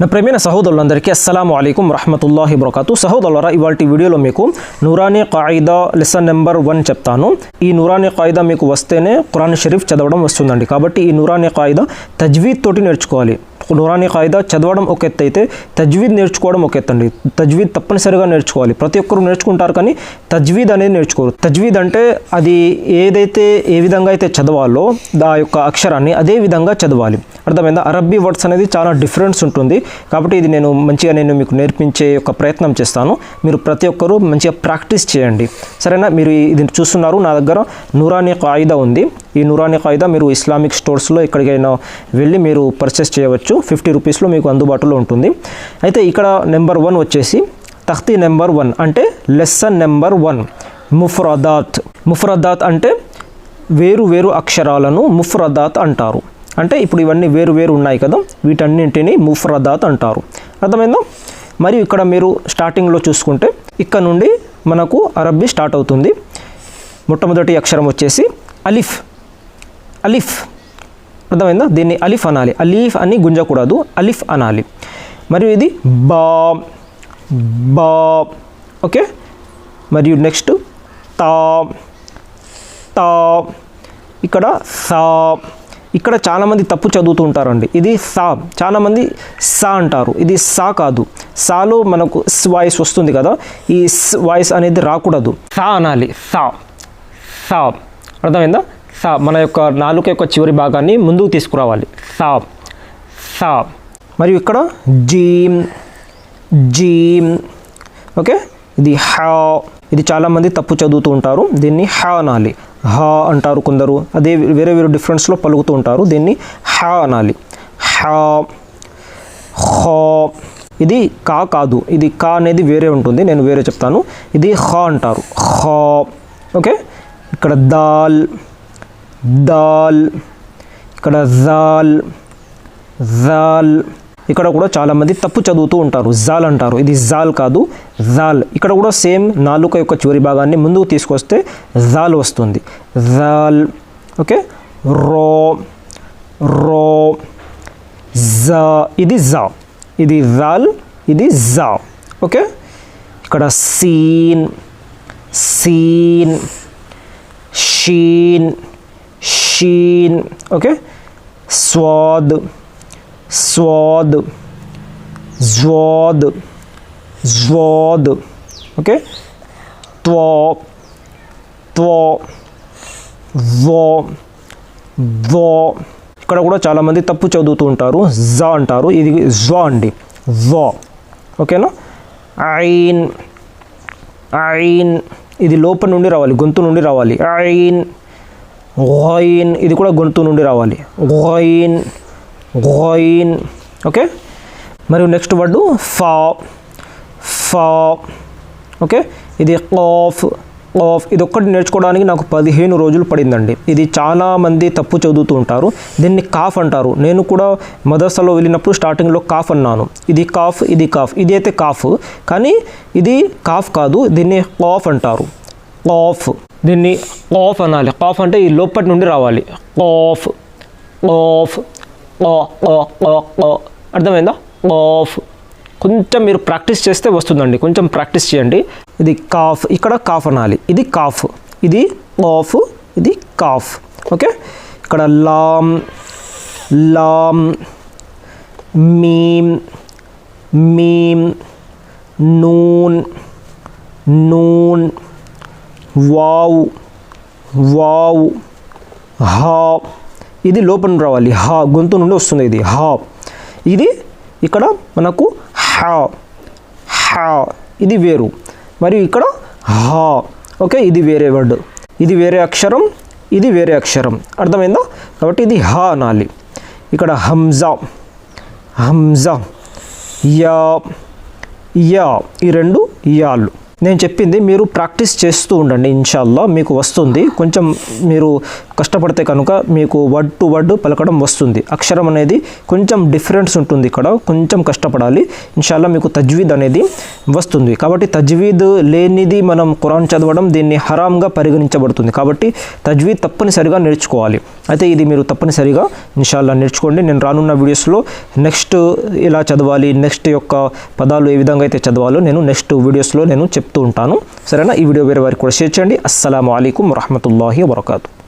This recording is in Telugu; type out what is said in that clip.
నా ప్రేమైన సహోదరులందరికీ అస్సలం అయికం రహమతుల్లాహి బరకాతు. సహోదరులరా ఇవాళ వీడియోలో మీకు Noorani Qaida lesson number one చెప్తాను. ఈ నూరానీ కాయిదా మీకు వస్తేనే ఖురాన్ షరీఫ్ చదవడం వస్తుందండి. కాబట్టి ఈ నూరానీ కాయిదా తజ్వీద్ తోటి నేర్చుకోవాలి. నూరాని కాయిదా చదవడం ఒక ఎత్తు అయితే తజ్వీద్ నేర్చుకోవడం ఒక ఎత్తు అండి తజ్వీద్ తప్పనిసరిగా నేర్చుకోవాలి. ప్రతి ఒక్కరు నేర్చుకుంటారు కానీ తజ్వీద్ అనేది నేర్చుకోరు. తజ్వీద్ అంటే అది ఏదైతే ఏ విధంగా అయితే చదవాలో ఆ యొక్క అక్షరాన్ని అదే విధంగా చదవాలి. అర్థమైందా? అరబ్బీ వర్డ్స్ అనేది చాలా డిఫరెన్స్ ఉంటుంది. కాబట్టి ఇది నేను మంచిగా నేను మీకు నేర్పించే ఒక ప్రయత్నం చేస్తాను. మీరు ప్రతి ఒక్కరూ మంచిగా ప్రాక్టీస్ చేయండి. సరేనా? మీరు ఇది చూస్తున్నారు. నా దగ్గర నూరాని కాయిదా ఉంది. ఈ నూరాని కాయిదా మీరు ఇస్లామిక్ స్టోర్స్లో ఎక్కడికైనా వెళ్ళి మీరు పర్చేస్ చేయవచ్చు. ఫిఫ్టీ రూపీస్లో మీకు అందుబాటులో ఉంటుంది. అయితే ఇక్కడ నెంబర్ వన్ వచ్చేసి తఖ్తీ నెంబర్ వన్ అంటే లెసన్ నెంబర్ వన్ ముఫ్రదాత్. ముఫ్రదాత్ అంటే వేరు వేరు అక్షరాలను ముఫ్రదాత్ అంటారు. అంటే ఇప్పుడు ఇవన్నీ వేరు వేరు ఉన్నాయి కదా వీటన్నింటిని ముఫ్రదాత్ అంటారు. అర్థమైందా? మరియు ఇక్కడ మీరు స్టార్టింగ్లో చూసుకుంటే ఇక్కడ నుండి మనకు అరబ్బీ స్టార్ట్ అవుతుంది. మొట్టమొదటి అక్షరం వచ్చేసి అలిఫ్. అలిఫ్. అర్థమైందా? దీన్ని అలిఫ్ అనాలి. అలీఫ్ అని గుంజకూడదు. అలిఫ్ అనాలి. మరియు ఇది బా బా ఓకే? మరియు నెక్స్ట్ తా తా ఇక్కడ సా ఇక్కడ చాలామంది తప్పు చదువుతూ ఉంటారండి. ఇది సా చాలామంది సా అంటారు. ఇది సా కాదు. సాలో మనకు స్ వాయిస్ వస్తుంది కదా. ఈ స్ వాయిస్ అనేది రాకూడదు. సా అనాలి. సా. సా అర్థమైందా? సా మన యొక్క నాలుక యొక్క చివరి భాగాన్ని ముందుకు తీసుకురావాలి. సా సా. మరియు ఇక్కడ జీమ్ జీమ్ ఓకే? ఇది హా. ఇది చాలామంది తప్పు చదువుతూ ఉంటారు. దీన్ని హా అనాలి. హా అంటారు కొందరు. అదే వేరే వేరే డిఫరెన్స్లో పలుకుతూ ఉంటారు. దీన్ని హా అనాలి. హా హా. ఇది కా కాదు. ఇది కా అనేది వేరే ఉంటుంది. నేను వేరే చెప్తాను. ఇది హా అంటారు. హా. ఓకే? ఇక్కడ దాల్. దాల్. ఇక్కడ జాల్ జాల్. ఇక్కడ కూడా చాలామంది తప్పు చదువుతూ ఉంటారు. జాల్ అంటారు. ఇది జాల్ కాదు జాల్. ఇక్కడ కూడా సేమ్ నాలుక యొక్క చివరి భాగాన్ని ముందుకు తీసుకొస్తే జాల్ వస్తుంది. జాల్ ఓకే? రో రో జా. ఇది జా. ఇది జాల్ ఇది జా. ఓకే? ఇక్కడ సీన్ సీన్ షీన్. షీన్ ఓకే స్వాద్ స్వాద్ జ్వాద్ జ్వాద్ ఓకే త్వా త్వా వా వా ఇక్కడ కూడా చాలామంది తప్పు చదువుతూ ఉంటారు. జా అంటారు. ఇది జ్వా అండి. వా ఓకేనా? ఐన్ ఐన్ ఇది లోపల నుండి రావాలి. గొంతు నుండి రావాలి. ఐన్ గోయిన్ ఇది కూడా గొంతు నుండి రావాలి. Going going okay? మరియు నెక్స్ట్ వర్డు ఫా ఫా ఓకే? ఇది కాఫ్ కాఫ్ ఇది ఒక్కటి నేర్చుకోవడానికి నాకు పదిహేను రోజులు పడిందండి. ఇది చాలా మంది తప్పు చదువుతూ ఉంటారు. దీన్ని కాఫ్ అంటారు. నేను కూడా మదర్సాలో వెళ్ళినప్పుడు స్టార్టింగ్లో కాఫ్ అన్నాను. ఇది కాఫ్ ఇది కాఫ్. ఇది అయితే కాఫ్. కానీ ఇది కాఫ్ కాదు దీన్ని కాఫ్ అంటారు. కాఫ్. దీన్ని కాఫ్ అనాలి. కాఫ్ అంటే ఈ లోపటి నుండి రావాలి. కాఫ్ కాఫ్ అర్థమైందా? కాఫ్. కొంచెం మీరు ప్రాక్టీస్ చేస్తే వస్తుందండి. కొంచెం ప్రాక్టీస్ చేయండి. ఇది కాఫ్. ఇక్కడ కాఫ్ అనాలి. ఇది కాఫ్. ఇది కాఫ్. ఇది కాఫ్. ఓకే? ఇక్కడ లామ్ లామ్ మీమ్ మీమ్ నూన్ నూన్ వావ్ వావ్ హా. ఇది లోపల రావాలి. హా గొంతు నుండి వస్తుంది ఇది. హా. ఇది ఇక్కడ మనకు హా. హా. ఇది వేరు. మరియు ఇక్కడ హా. ఓకే ఇది వేరే వర్డ్. ఇది వేరే అక్షరం ఇది వేరే అక్షరం. అర్థమైందా? కాబట్టి ఇది హా అనాలి. ఇక్కడ హంజా. హంజా. యా. యా. ఈ రెండు యాలు. నేను చెప్పింది మీరు ప్రాక్టీస్ చేస్తూ ఉండండి ఇన్షాల్లో మీకు వస్తుంది. కొంచెం మీరు కష్టపడితే కనుక మీకు వర్డ్ టు వర్డ్ పలకడం వస్తుంది. అక్షరం అనేది కొంచెం డిఫరెన్స్ ఉంటుంది ఇక్కడ. కొంచెం కష్టపడాలి. ఇన్షాల్లా మీకు తజ్వీద్ అనేది వస్తుంది. కాబట్టి తజ్వీద్ లేనిది మనం ఖురాన్ చదవడం దీన్ని హరాంగా పరిగణించబడుతుంది. కాబట్టి తజ్వీద్ తప్పనిసరిగా నేర్చుకోవాలి. అయితే ఇది మీరు తప్పనిసరిగా ఇన్షాల్లా నేర్చుకోండి. నేను రానున్న వీడియోస్లో నెక్స్ట్ ఎలా చదవాలి నెక్స్ట్ యొక్క పదాలు ఏ విధంగా అయితే చదవాలో నేను నెక్స్ట్ వీడియోస్లో నేను చెప్తూ ఉంటాను. సరేనా? ఈ వీడియో వేరే వారికి కూడా షేర్ చేయండి. అస్సలం అయికం వరహమూల వబర్కాతు.